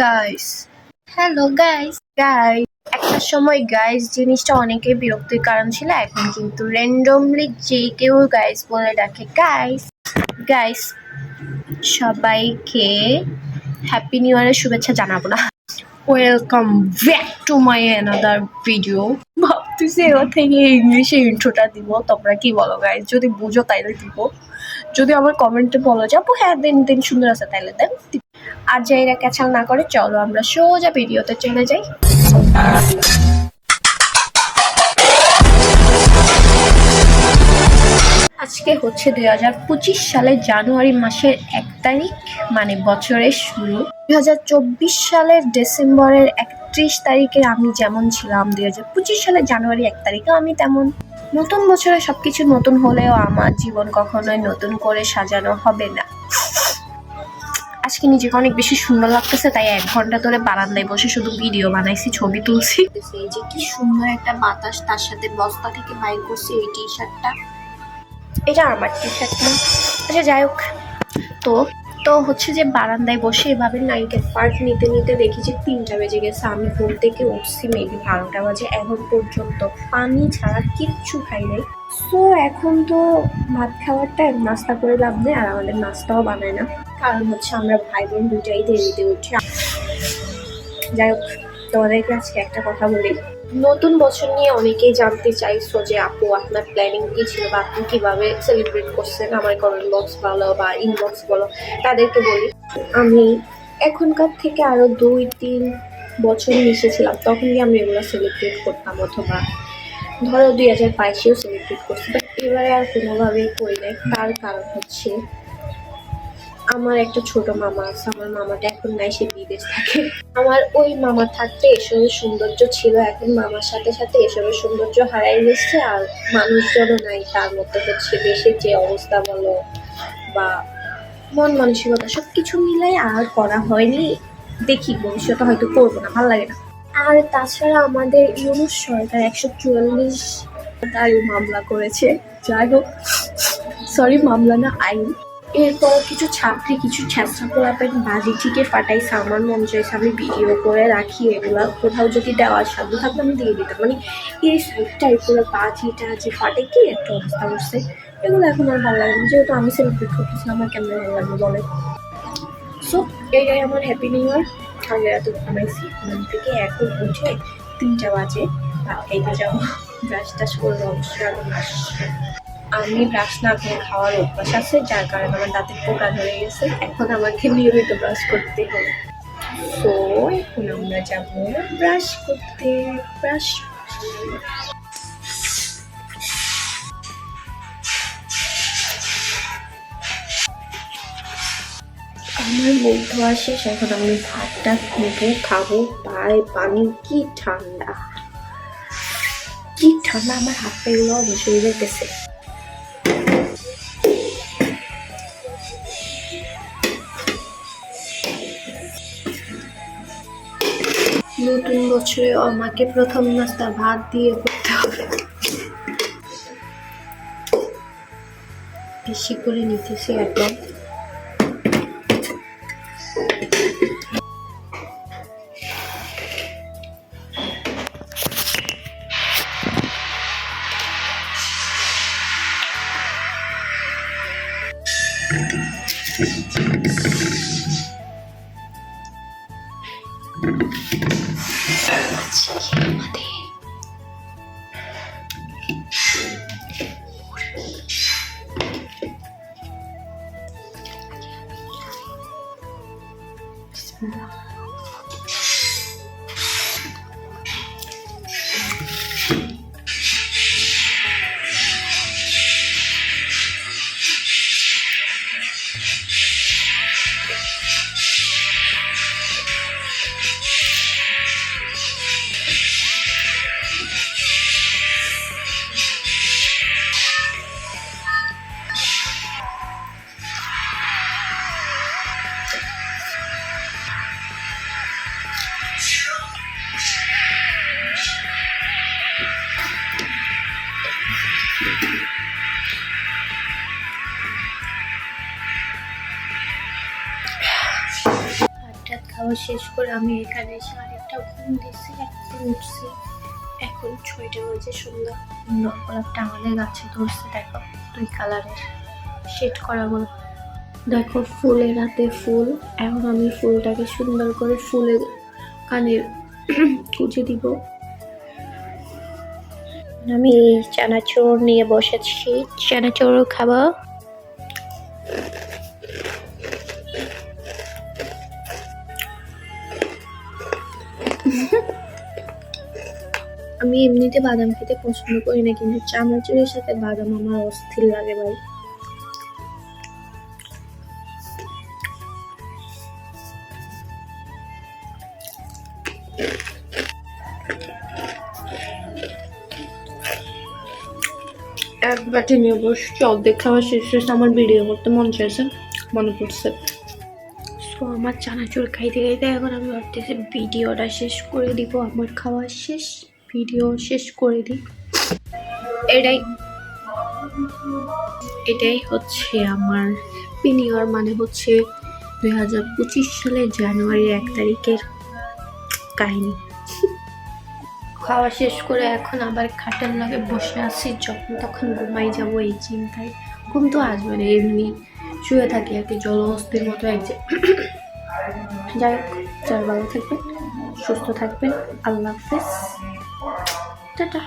Guys hello guys guys একটা সময় guys জিনিসটা অনেকের বিরক্তির কারণ ছিল, এখন কিন্তু র্যান্ডমলি যে কেউ গাইস বলে ডাকে গাইস গাইস সবাইকে হ্যাপি নিউ ইয়ারের শুভেচ্ছা জানাব না। Welcome back to my another video ভাবতেছি এবার থেকে ইংলিশে ইন্ট্রোটা দিব। তোমরা কি বলো গাইস যদি বুঝো তাইলে দিব। যদি আমার কমেন্টে বলো যে, আপু হ্যাঁ দেন দেন সুন্দর আছে তাইলে দেন। আর যাইরা ক্যাচাল না করে, চলো আমরা সোজা ভিডিওতে চলে যাই। আজকে হচ্ছে দুই হাজার পঁচিশ সালের জানুয়ারি মাসের এক তারিখ মানে বছরের শুরু। দুই হাজার চব্বিশ সালের ডিসেম্বরের একত্রিশ তারিখে আমি যেমন ছিলাম, দুই হাজার পঁচিশ সালের জানুয়ারি এক তারিখে আমি তেমন। নতুন বছরে সবকিছু নতুন হলেও আমার জীবন কখনোই নতুন করে সাজানো হবে না। আজকে নিজেকে অনেক বেশি সুন্দর লাগতেছে তাই এক ঘণ্টা ধরে বারান্দায় বসে শুধু ভিডিও বানাইছি ছবি তুলছি। এই যে কি সুন্দর একটা বাতাস তার সাথে বস্তা থেকে বাইর করছি এই টি শার্টটা এটা আমার টি শার্ট না। আচ্ছা যাই হোক। তো তো হচ্ছে যে বারান্দায় বসে এভাবে নাইটের পার্ট নিতে নিতে দেখি যে তিনটা বেজে গেছে। আমি ঘুম থেকে উঠছি মেবি বারোটা বাজে। এখন পর্যন্ত পানি ছাড়া কিচ্ছু খাই নাই। সো এখন তো ভাত খাওয়ার টাইম নাস্তা করে লাভ নেই, আর আমাদের নাস্তাও বানায় না। কারণ হচ্ছে আমরা ভাই বোন দুটাই দেরিতে উঠি। যাই হোক, তোমাদেরকে আজকে একটা কথা বলি। নতুন বছর নিয়ে অনেকেই জানতে চাইছো যে আপু, আপনার প্ল্যানিং কি ছিল বা আপনি কীভাবে সেলিব্রেট করছেন? আমার কমেন্ট বক্স বলো বা ইনবক্স বলো, তাদেরকে বলি। আমি এখনকার থেকে আরও দুই তিন বছর মিশেছিলাম তখনই আমি এগুলো সেলিব্রেট করতাম অথবা ধরো দুই হাজার বাইশেও সেলিব্রেট করছি বাট এবারে আর কোনোভাবেই করি নাই। তার কারণ হচ্ছে, আমার একটা ছোট মামা আছে, আমার মামাটা এখন নাই, সে বিদেশ থাকে। আমার ওই মামা থাকতে এসবের সৌন্দর্য ছিল, এখন মামার সাথে সাথে এসবের সৌন্দর্য হারাই গেছে আর মানুষজনও নাই, তার মধ্যে হচ্ছে দেশের যে অবস্থা বলো বা মন মানসিকতা সব কিছু মিলাই আর করা হয়নি। দেখি, ভবিষ্যতে হয়তো করব না, ভালো লাগে না। আর তাছাড়া আমাদের ইউনুস সরকার একশো চুয়াল্লিশ তার মামলা করেছে। যাই হোক সরি মামলা না, আইন। এরপর কিছু ছাত্রী, কিছু ছ্যাঁচড়া পোলাপেন বাজি ঠিকে ফাটাইছে আমার মন চাইছে আমি ভিডিও করে রাখি এগুলা। কোথাও যদি দেওয়ার সাধ্য থাকলে আমি দিয়ে দিতাম। মানে এই সাইডটা এগুলো বাজি টাজি ফাটে কি একটা অবস্থা করছে এগুলো এখন আর ভালো লাগে না। যেহেতু আমি সেলিব্রেট করতেছি আমার কেমন ভালো লাগবে বলে সো এইটাই আমার হ্যাপি নিউ ইয়ার আগে এত ঘুমাইছি ঘুম থেকে এখন উঠে তিনটা বাজে। খাইতে যাব ব্রাশ টাশ করব অবশ্যই আমি ব্রাশ না করে খাওয়ার অভ্যাস আছে, যার কারণে আমার দাঁতে পোকা ধরে গেছে। এখন আমাকে নিয়মিত ব্রাশ করতে হবে। তো এখন আমরা যাব ব্রাশ করতে ব্রাশ আমার ধোয়া শেষ, এখন আমি ভাতটা নেব খাব, পায়ে পানি, কি ঠান্ডা। কি ঠান্ডা, আমার হাত পাগুলো বসে যেতেছে নতুন বছরে আমাকে প্রথম নাস্তা ভাত দিয়ে করতে হবে। বেশি করে নিতেছি একদম। Bismillah. খাওয়া শেষ করে আমি এখানে এসে আরেকটা ঘুম দিয়েছি এখন উঠছি। এখন ছয়টা বাজে, সন্ধ্যা। গোলাপটা আমাদের গাছে ধরছে, দেখো, দুই কালারের শেড করা গোলাপ দেখো, ফুলের হাতে ফুল। এখন আমি ফুলটাকে সুন্দর করে ফুলে কানে কুচে দিব। আমি চানাচুর নিয়ে বসেছি। চানাচুর খাব। আমি এমনিতে বাদাম খেতে পছন্দ করি না কিন্তু চানাচুরের সাথে বাদাম আমার অস্থির লাগে ভাই। এক বাটি নিয়ে বসছি অর্ধেক খাওয়া শেষ শেষ আমার ভিডিও করতে মন চাইছে মনে পড়ছে। সো আমার চানাচুর খাইতে খাইতে এখন আমি ভাবতেছি ভিডিওটা শেষ করে দিব আমার খাওয়া শেষ। ভিডিও শেষ করে দিই। এটাই। এটাই হচ্ছে আমার পিনিয়র মানে হচ্ছে দুই হাজার পঁচিশ সালের জানুয়ারির এক তারিখের কাহিনী। খাওয়া শেষ করে এখন আবার খাটের লগে বসে আছি, যখন তখন ঘুমাই যাব এই চিন্তায়। ঘুম তো আসবে না, এমনি শুয়ে থাকি আর কি, জলহস্তির মতো এক যে। যাই হোক যার ভালো থাকবেন, সুস্থ থাকবেন, আল্লাহ হাফেজ। 这个